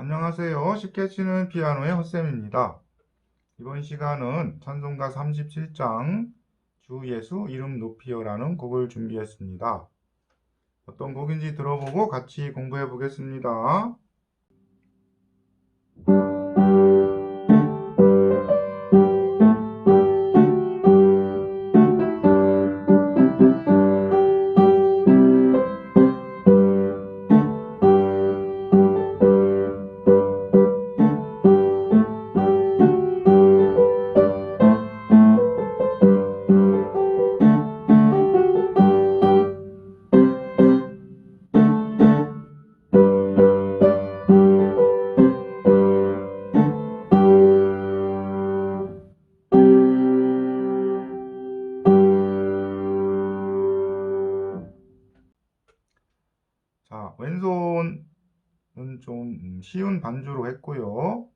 안녕하세요. 쉽게 치는 피아노의 헛쌤입니다. 이번 시간은 찬송가 37장 주 예수 이름 높이여라는 곡을 준비했습니다. 어떤 곡인지 들어보고 같이 공부해 보겠습니다. 쉬운 반주로 했고요.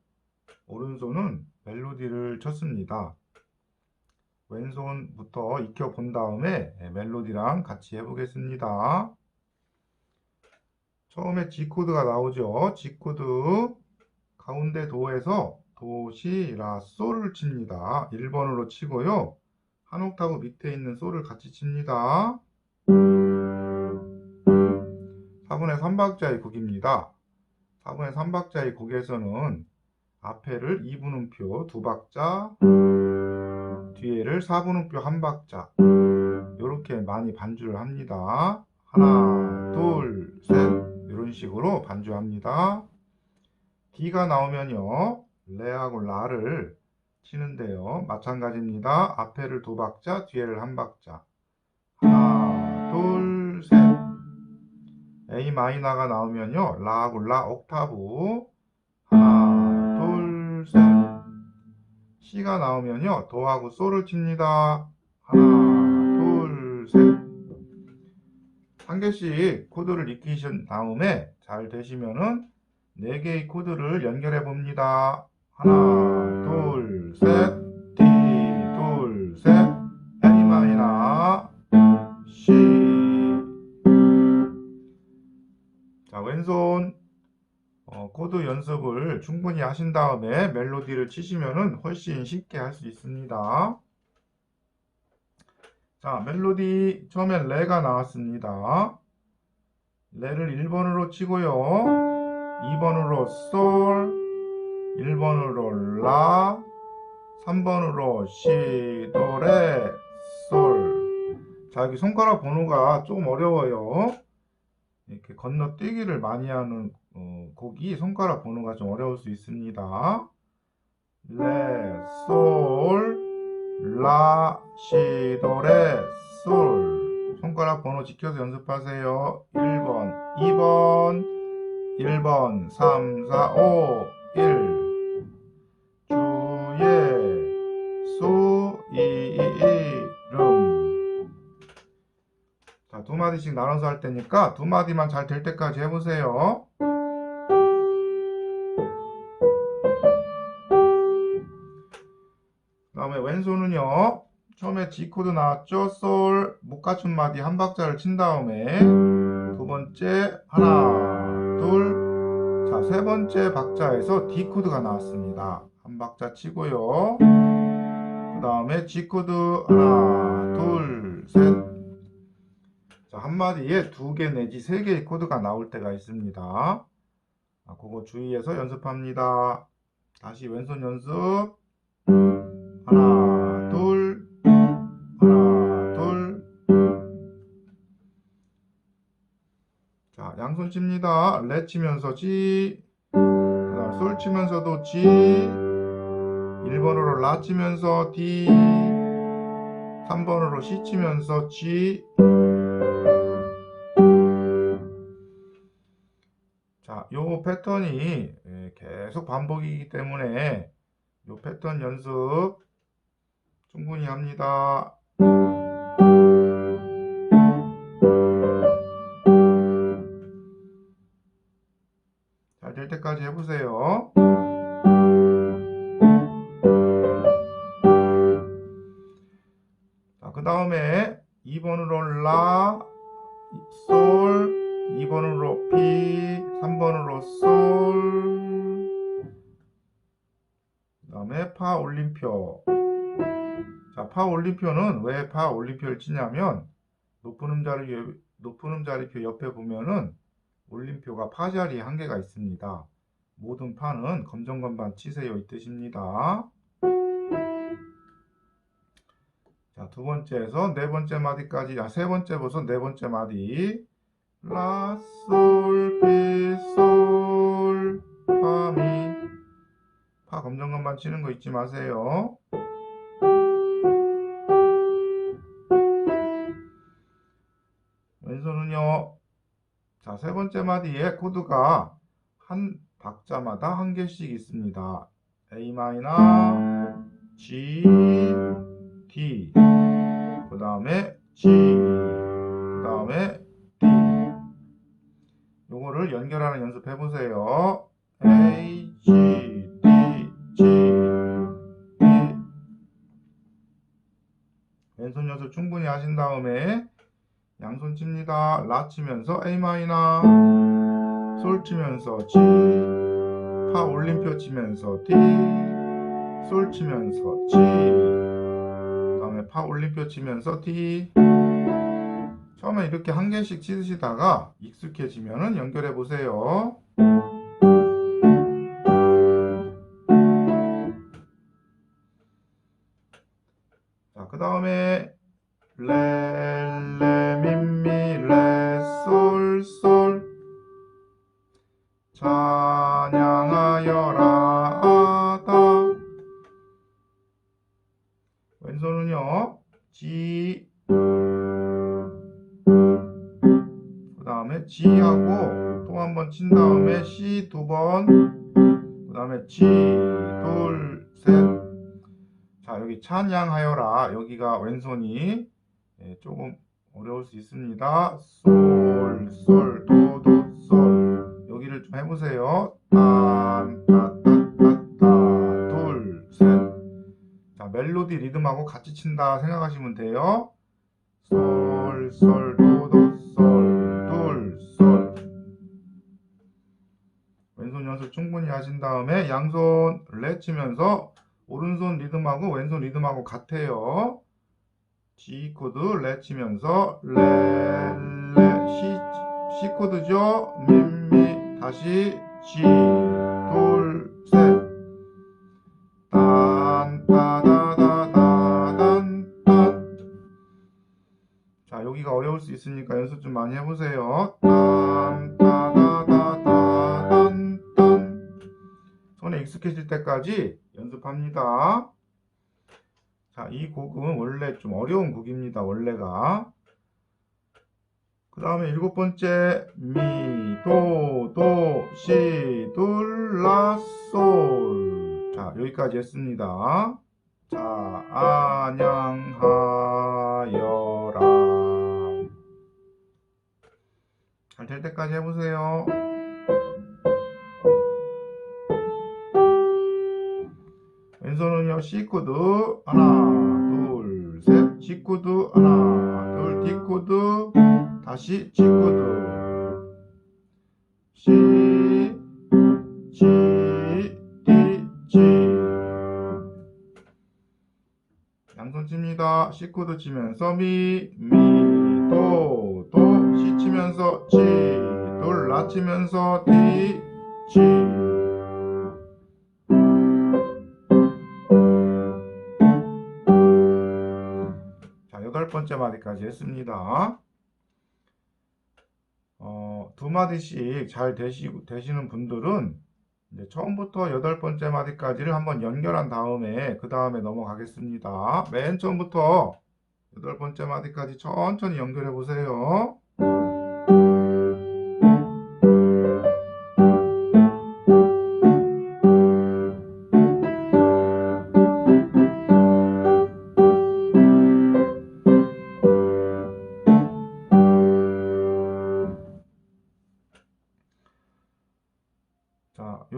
오른손은 멜로디를 쳤습니다. 왼손부터 익혀 본 다음에 예, 멜로디랑 같이 해보겠습니다. 처음에 G 코드가 나오죠. G 코드 가운데 도에서 도, 시, 라, 솔을 칩니다. 1번으로 치고요. 한 옥타브 밑에 있는 솔을 같이 칩니다. 4분의 3박자의 곡입니다. 4분의 3박자의 곡에서는 앞에를 2분음표 2박자, 뒤에를 4분음표 1박자 이렇게 많이 반주를 합니다. 하나, 둘, 셋 이런 식으로 반주합니다. D가 나오면요. 레하고 라를 치는데요. 마찬가지입니다. 앞에를 2박자, 뒤에를 1박자 A 마이너가 나오면요. 라하고 라 옥타브 하나, 둘, 셋 C가 나오면요. 도하고 솔을 칩니다. 하나, 둘, 셋 한 개씩 코드를 익히신 다음에 잘 되시면은 네 개의 코드를 연결해 봅니다. 하나, 왼손 어, 코드 연습을 충분히 하신 다음에 멜로디를 치시면 훨씬 쉽게 할 수 있습니다. 자, 멜로디 처음엔 레가 나왔습니다. 레를 1번으로 치고요. 2번으로 솔, 1번으로 라, 3번으로 시, 도, 레, 솔. 자, 여기 손가락 번호가 조금 어려워요. 이렇게 건너뛰기를 많이 하는 어, 곡이 손가락 번호가 좀 어려울 수 있습니다. 레, 솔, 라, 시, 도, 레, 솔. 손가락 번호 지켜서 연습하세요. 1번, 2번, 1번, 3, 4, 5, 1. 마디씩 나눠서 할 테니까 두 마디만 잘 될 때까지 해보세요. 그 다음에 왼손은요, 처음에 G 코드 나왔죠? 솔, 못 갖춘 마디 한 박자를 친 다음에 두 번째, 하나, 둘, 자, 세 번째 박자에서 D 코드가 나왔습니다. 한 박자 치고요. 그 다음에 G 코드 하나, 둘, 셋, 자, 한마디에 두 개 내지 세 개의 코드가 나올 때가 있습니다. 아, 그거 주의해서 연습합니다. 다시 왼손 연습. 하나, 둘, 하나, 둘. 자, 양손 칩니다. 레 치면서 G. 그 다음 솔 치면서도 G. 1번으로 라 치면서 D. 3번으로 C 치면서 G. 자, 요 패턴이 예, 계속 반복이기 때문에 요 패턴 연습 충분히 합니다. 잘 될 때까지 해보세요. 자, 그 다음에 2번으로 라, 솔, 2번으로 피, 3번으로 솔, 다음에 파 올림표. 자, 파 올림표는 왜 파 올림표를 치냐면 높은 음자리 옆- 높은 음자리표 옆에 보면은 올림표가 파 자리에 한 개가 있습니다. 모든 파는 검정 건반 치세요 이 뜻입니다. 자, 두 번째에서 네 번째 마디까지, 아, 세 번째부터 네 번째 마디. 라, 솔, 피, 솔, 파, 미. 파 검정건반 치는 거 잊지 마세요. 왼손은요. 자, 세 번째 마디에 코드가 한 박자마다 한 개씩 있습니다. A 마이너, G, D. 그 다음에 G. 그 다음에 D. 요거를 연결하는 연습 해 보세요. A, G, D, G, D. 왼손 연습 충분히 하신 다음에 양손 칩니다. 라 치면서 A 마이너, 솔 치면서 G, 파 올림표 치면서 D, 솔 치면서 G, 그 다음에 파 올림표 치면서 D. 처음에 이렇게 한 개씩 치시다가 익숙해지면은 연결해 보세요. 그 다음에 레, 레, 미, 미, 레, 솔, 솔. 찬양하여라, 아다. 왼손은요, G. 그 다음에 G하고 또 한 번 친 다음에 C 두 번. 그 다음에 G, 둘, 셋. 자, 여기 찬양하여라. 여기가 왼손이 예, 조금 어려울 수 있습니다. 솔, 솔, 도, 도, 솔. 여기를 좀 해보세요. 딴, 따, 따, 따, 따, 둘, 셋. 자, 멜로디 리듬하고 같이 친다 생각하시면 돼요. 솔, 솔, 도, 도, 솔, 둘, 솔. 왼손 연습 충분히 하신 다음에 양손 레 치면서 오른손 리듬하고 왼손 리듬하고 같아요. G 코드 레 치면서 레, 레, C, C 코드죠. 미, 미, 다시 G, 둘, 셋. 딴, 따다다다, 딴, 딴. 자, 여기가 어려울 수 있으니까 연습 좀 많이 해보세요. 딴, 따다다다, 딴, 딴. 손에 익숙해질 때까지 연습합니다. 자, 이 곡은 원래 좀 어려운 곡입니다. 원래가. 그 다음에 일곱 번째 미, 도, 도, 시, 둘, 라, 솔. 자, 여기까지 했습니다. 자, 안녕하여라. 잘 될 때까지 해보세요. C 코드 하나, 둘, 셋, G 코드 하나, 둘, D 코드, 다시 G 코드, C, G, D, G. 양손 칩니다. C 코드 치면서 미, 미, 도, 도, C 치면서 G, 둘, 라 치면서 D, G. 번째 마디까지 했습니다. 어, 두 마디씩 잘 되시, 되시는 분들은 처음부터 여덟 번째 마디까지를 한번 연결한 다음에 그 다음에 넘어가겠습니다. 맨 처음부터 여덟 번째 마디까지 천천히 연결해 보세요.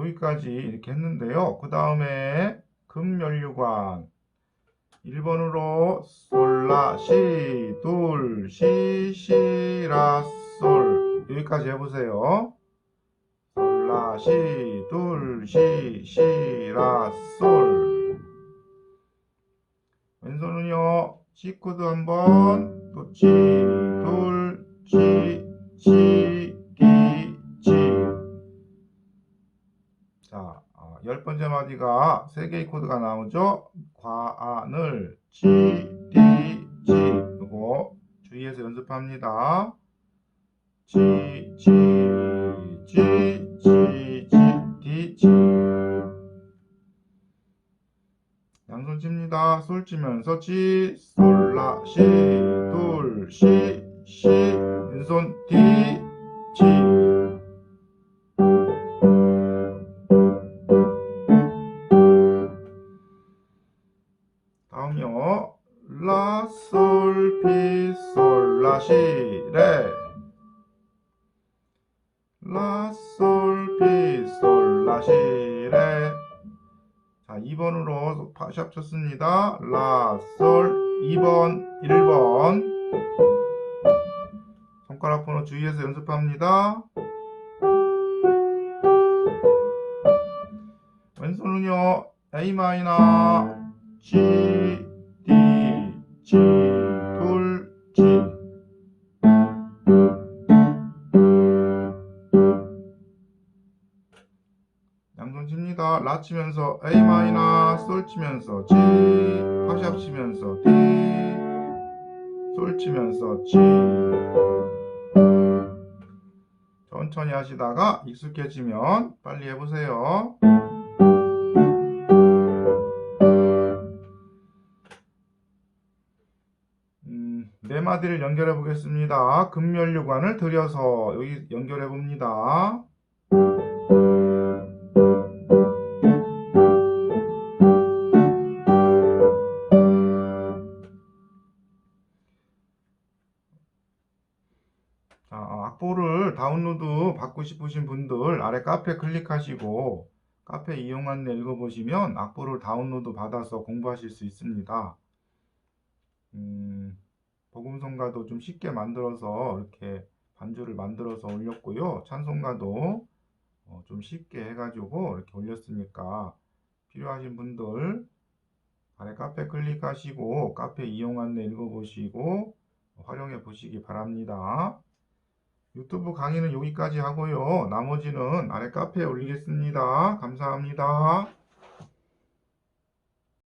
여기까지 이렇게 했는데요. 그 다음에 금연류관 1번으로 솔라 시, 둘, 시, 시, 라, 솔 여기까지 해보세요. 솔라 시, 둘, 시, 시, 라, 솔 왼손은요, C 코드 한 번, 또 G, 둘, G, G, 열 번째 마디가 세 개의 코드가 나오죠? 과안을 G, D, G. 이거 주의해서 연습합니다. G, G, G, G, G, D, G. 양손 칩니다. 솔 치면서 G, 솔, 라, 시, 둘, 시, 시, 왼손 D, 다음이요. 라, 솔, 피, 솔, 라, 시, 레. 라, 솔, 피, 솔, 라, 시, 레. 자, 2번으로 샵 쳤습니다. 라, 솔, 2번, 1번. 손가락 번호 주의해서 연습합니다. 왼손은요, A 마이너, G, D, G, 둘, G. 양손 칩니다. 라 치면서 A 마이너, 솔 치면서 G, 파샵 치면서 D, 솔 치면서 G. 천천히 하시다가 익숙해지면 빨리 해보세요. 네 마디를 연결해 보겠습니다. 금연류관을 들여서 여기 연결해 봅니다. 악보를 다운로드 받고 싶으신 분들 아래 카페 클릭하시고 카페 이용 안내 읽어보시면 악보를 다운로드 받아서 공부하실 수 있습니다. 음, 복음성가도 좀 쉽게 만들어서 이렇게 반주를 만들어서 올렸고요. 찬송가도 어, 좀 쉽게 해가지고 이렇게 올렸으니까 필요하신 분들 아래 카페 클릭하시고 카페 이용 안내 읽어보시고 활용해 보시기 바랍니다. 유튜브 강의는 여기까지 하고요. 나머지는 아래 카페에 올리겠습니다. 감사합니다.